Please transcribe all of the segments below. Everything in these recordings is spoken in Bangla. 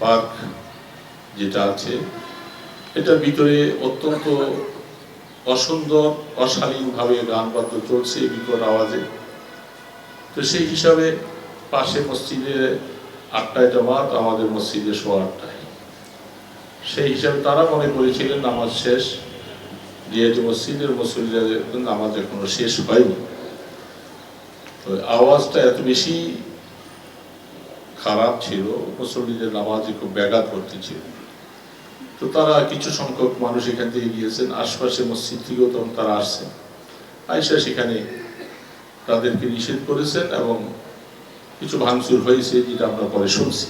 পার্ক যেটা আছে, এটার ভিতরে অত্যন্ত অসুন্দর, অশালীনভাবে গান বাদ্য চলছে বিকট আওয়াজে। তো সেই হিসাবে পাশে মসজিদে আটটায় জামাত, আমাদের মসজিদে সোয়া আটটায়। সেই হিসাবে তারা মনে করেছিলেন নামাজ শেষ যেহেতু মসজিদের মুসল্লিদের নামাজ এখনও শেষ হয়নি। তো আওয়াজটা এত বেশি খারাপ ছিল, মুসল্লিদের নামাজে খুব ব্যাঘাত করতেছিল তো তারা কিছু সংখ্যক মানুষ এখান থেকে গিয়েছেন আশপাশে মসজিদ থেকেও তখন তারা আসছেন। আয়সা সেখানে তাদেরকে নিষেধ করেছেন এবং কিছু ভাঙচুর হয়েছে যেটা আমরা পরে শুনছি।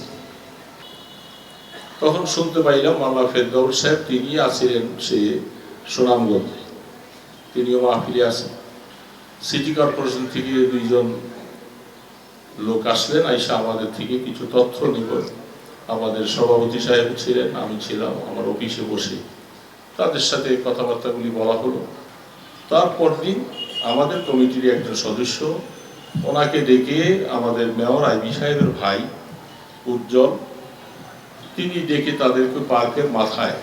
তখন শুনতে পাইলাম মামলা ফেরদাউল সাহেব, তিনি আছিলেন সে সুনামগঞ্জে। তিনিও মাহফিলে আছেন। সিটি কর্পোরেশন থেকে দুইজন লোক আসলেন, আইসা আমাদের থেকে কিছু তথ্য নিব আমাদের সভাপতি সাহেব ছিলেন, আমি ছিলাম, আমার অফিসে বসে তাদের সাথে এই কথাবার্তাগুলি বলা হলো। তারপর দিন আমাদের কমিটির একজন সদস্য, ওনাকে ডেকে আমাদের মেয়র আইবি সাহেবের ভাই উজ্জ্বল, তিনি ডেকে তাদেরকে পার্কের মাথায়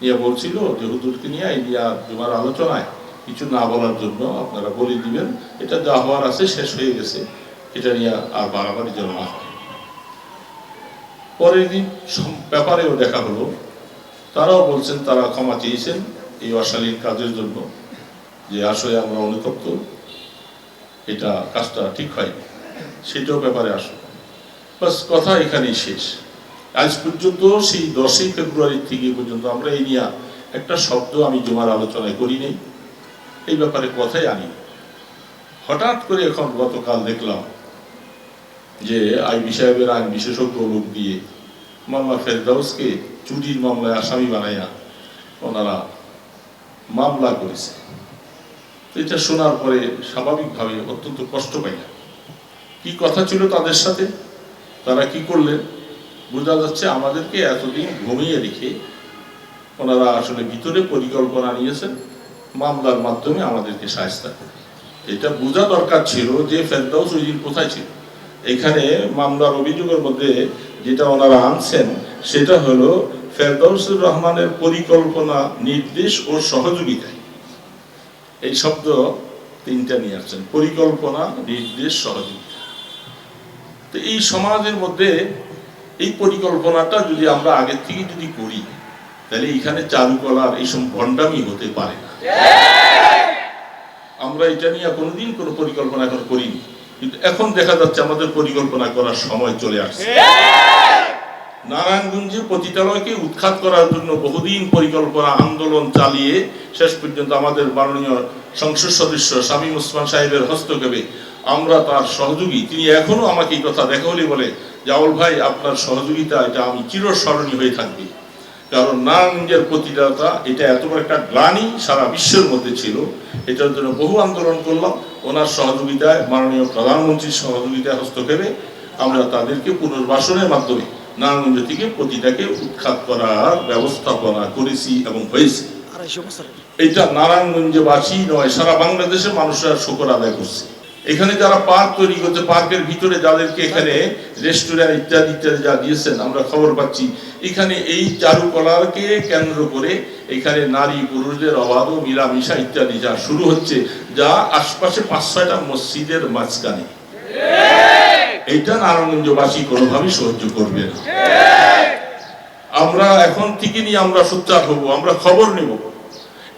নিয়ে বলছিল যে হুজুরকে নিয়ে এই নিয়ে তোমার আলোচনায়। কিছু না বলার জন্য আপনারা বলে দিবেন, এটা যা হওয়ার আছে শেষ হয়ে গেছে, এটা নিয়ে আর বাড়াবাড়ি যেন না হয়। পরের দিন ব্যাপারেও দেখা হলো, তারাও বলছেন, তারা ক্ষমা চেয়েছেন এই অশালীন কাজের জন্য, যে আসলে আমরা অনুতপ্ত, এটা কাজটা ঠিক হয়নি। সেটাও ব্যাপারে আসো বাস, কথা এখানেই শেষ। আজ পর্যন্ত সেই দশই ফেব্রুয়ারি থেকে পর্যন্ত আমরা এই নিয়ে একটা শব্দ আমি জমার আলোচনায় করি নাই। এই ব্যাপারে কথাই আনি হঠাৎ করে এখন গতকাল দেখলাম যে আইবি সাহেবের আইন বিশেষজ্ঞ লোক দিয়ে মামলা ফেরদাউসকে চুরির মামলায় আসামি বানাইয়া ওনারা মামলা করেছে। এটা শোনার পরে স্বাভাবিকভাবে অত্যন্ত কষ্ট পাইলাম। কি কথা ছিল তাদের সাথে? তারা কি করলেন? বোঝা যাচ্ছে আমাদেরকে এতদিন ঘুমিয়ে রেখে ওনারা আসলে ভিতরে পরিকল্পনা নিয়েছেন, মামলার মাধ্যমে আমাদেরকে সাহায্য করে এটা বোঝা দরকার ছিল যে ফেরদাউস ওই কোথায় ছিল। এখানে মামলার অভিযোগের মধ্যে যেটা ওনারা আনছেন, সেটা হলো ফেরদাউসুর রহমানের পরিকল্পনা, নির্দেশ ও সহযোগিতায়। এই শব্দ তিনটা নিয়ে আসছেন, পরিকল্পনা, নির্দেশ, সহযোগিতা। তো এই সমাজের মধ্যে এই পরিকল্পনাটা যদি আমরা আগে থেকে যদি করি, তাহলে এখানে চারুকলার এইসব ভণ্ডামি হতে পারে না। আমরা এটা নিয়ে কোনোদিন কোনো পরিকল্পনা এখন করিনি। কিন্তু এখন দেখা যাচ্ছে আমাদের পরিকল্পনা করার সময় চলে আসছে। নারায়ণগঞ্জে পতিতালয়কে উৎখাত করার জন্য বহুদিন পরিকল্পনা আন্দোলন চালিয়ে শেষ পর্যন্ত আমাদের মাননীয় সংসদ সদস্য শামীম ওসমান সাহেবের হস্তক্ষেপে আমরা তার সহযোগী। তিনি এখনও আমাকে এই কথা দেখা বলে, জাউল ভাই, আপনার সহযোগিতা, এটা আমি চিরস্মরণীয় হয়ে থাকবে। কারণ নারায়ণগঞ্জের প্রতিদাতা এটা এত বড় একটা গ্লানি সারা বিশ্বের মধ্যে ছিল। এটার জন্য বহু আন্দোলন করলাম। ওনার সহযোগিতায়, মাননীয় প্রধানমন্ত্রীর সহযোগিতায় হস্তক্ষেপে আমরা তাদেরকে পুনর্বাসনের মাধ্যমে প্রতিটাকে উৎখাত করার ব্যবস্থাপনা করেছি এবং হয়েছে। এটা নারায়ণগঞ্জবাসী নয় সারা বাংলাদেশের মানুষরা শুকর আদায় করছে। এখানে যারা পার্ক তৈরি করছে পার্কের ভিতরে যাদেরকে এখানে রেস্টুরেন্ট ইত্যাদি ইত্যাদি যা দিয়েছেন আমরা খবর পাচ্ছি। এখানে এই চারুকলাকে কেন্দ্র করে এখানে নারী পুরুষদের অবাধ মিলামিশা ইত্যাদি যা শুরু হচ্ছে যা আশপাশে পাঁচ ছয়টা মসজিদের মাঝখানে। এইটা নারায়ণগঞ্জবাসী কোনোভাবেই সহ্য করবে না। আমরা এখন থেকে নিয়ে আমরা সোচ্চার হব, আমরা খবর নেব।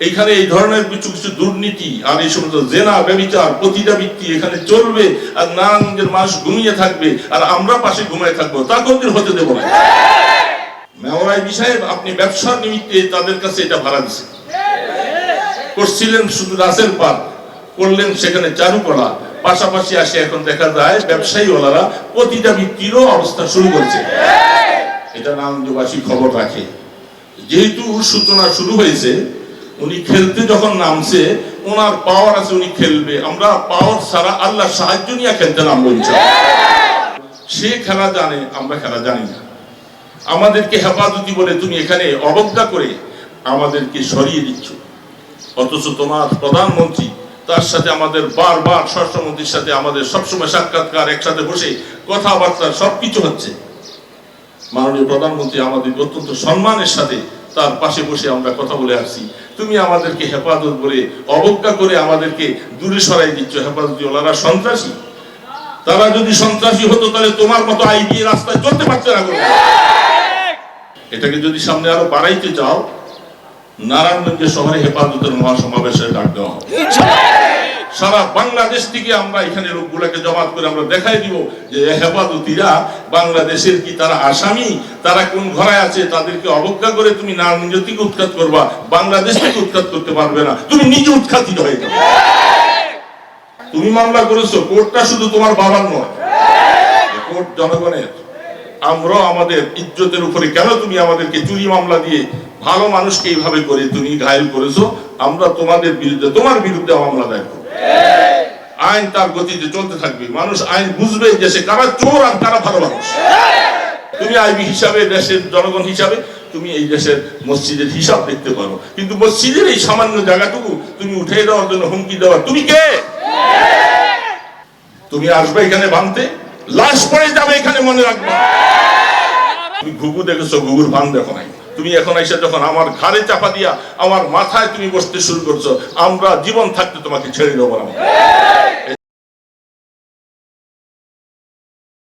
এখানে এই ধরনের কিছু কিছু দুর্নীতি আর এই সমস্ত জেনা, ব্যবিচার প্রতিদাবৃত্তি এখানে চলবে আর নারায়ণগঞ্জের মানুষ ঘুমিয়ে থাকবে আর আমরা পাশে ঘুমিয়ে থাকব, তা কোনদিন হতে দেবো না। মেয়রাই সাহেব, আপনি ব্যবসার নিমিত্তে তাদের কাছে এটা ভাড়া দিচ্ছেন করছিলেন শুধু রাসেল পার্ক, করলেন সেখানে চারুকলা। পাশাপাশি আসে এখন দেখা যায় ব্যবসায়ী ওলারা প্রতিটা বিক্রিরও অবস্থা শুরু করছে। এটা নারায়ণগঞ্জবাসী খবর রাখে। যেহেতু সূচনা শুরু হয়েছে, উনি খেলতে যখন নামছে, ওনার পাওয়ার আছে, উনি খেলবে। আমরা পাওয়ার ছাড়া আল্লাহ সাহায্য নিয়ে খেলতে নামবো ইনশাআল্লাহ। সে খেলা জানে, আমরা খেলা জানি না। আমাদেরকে হেফাজতি বলে তুমি এখানে অবজ্ঞা করে আমাদেরকে সরিয়ে দিচ্ছ। অথচ তোমার প্রধানমন্ত্রী তার সাথে আমাদের বারবার স্বরাষ্ট্রমন্ত্রীর সাথে আমাদের সবসময় সাক্ষাৎকার একসাথে বসে কথাবার্তা সবকিছু হচ্ছে। মাননীয় প্রধানমন্ত্রী আমাদের অত্যন্ত সম্মানের সাথে তার পাশে বসে আমরা কথা বলে আসছি। তুমি আমাদেরকে হেফাজত বলে অবজ্ঞা করে আমাদেরকে দূরে সরাই দিচ্ছ হেফাজতি ওলারা সন্ত্রাসী। তারা যদি সন্ত্রাসী হতো তাহলে তোমার মতো আই দিয়ে রাস্তায় চলতে পারছে না এটাকে যদি সামনে আরও বাড়াইতে চাও নারায়ণগঞ্জ শহরে হেফাজতের মহাসমাবেশের ডাক দেওয়া সারা বাংলাদেশ থেকে আমরা এখানে লোকগুলাকে জমাত করে আমরা দেখাই দিব যে হেফাজতিরা বাংলাদেশের কি তারা আসামি, তারা কোন ঘরে আছে, তাদেরকে অবজ্ঞা করে তুমি নারায়ণগঞ্জ থেকে উৎখাত করবা, বাংলাদেশ থেকে উৎখাত করতে পারবে না, তুমি নিজে উৎখাতিত হয়ে যাবে। তুমি মামলা করেছ, কোর্টটা শুধু তোমার বাবার নয়। কোর্ট জনগণের আমরাও আমাদের ইজ্জতের উপরে কেন তুমি আমাদেরকে চুরি মামলা দিয়ে ভালো মানুষকে এইভাবে করে তুমি ঘায়ল করেছ? আমরা তোমাদের বিরুদ্ধে, তোমার বিরুদ্ধে মামলা দায়ের করব। আইন তার গতিতে চলতে থাকবে। মানুষ আইন বুঝবে যে সে কারা চোর আর কারা ভালো মানুষ। তুমি আইবি হিসাবে দেশের জনগণ হিসাবে, তুমি এই দেশের মসজিদের হিসাব দেখতে পারো। কিন্তু মসজিদের এই সামান্য জায়গাটুকু তুমি উঠে দেওয়ার জন্য হুমকি দেওয়া তুমি কে? তুমি আসবে এখানে ভাঙতে? লাশ পড়ে যাবে এখানে মনে রাখবা। তুমি ঘুঘু দেখেছ, ঘুঘুর ভান দেখো নাই। তুমি এখন এসে যখন আমার ঘাড়ে চাপা দিয়া আমার মাথায় তুমি বসতে শুরু করছ, আমরা জীবন থাকতে তোমাকে ছেড়ে দেবো না।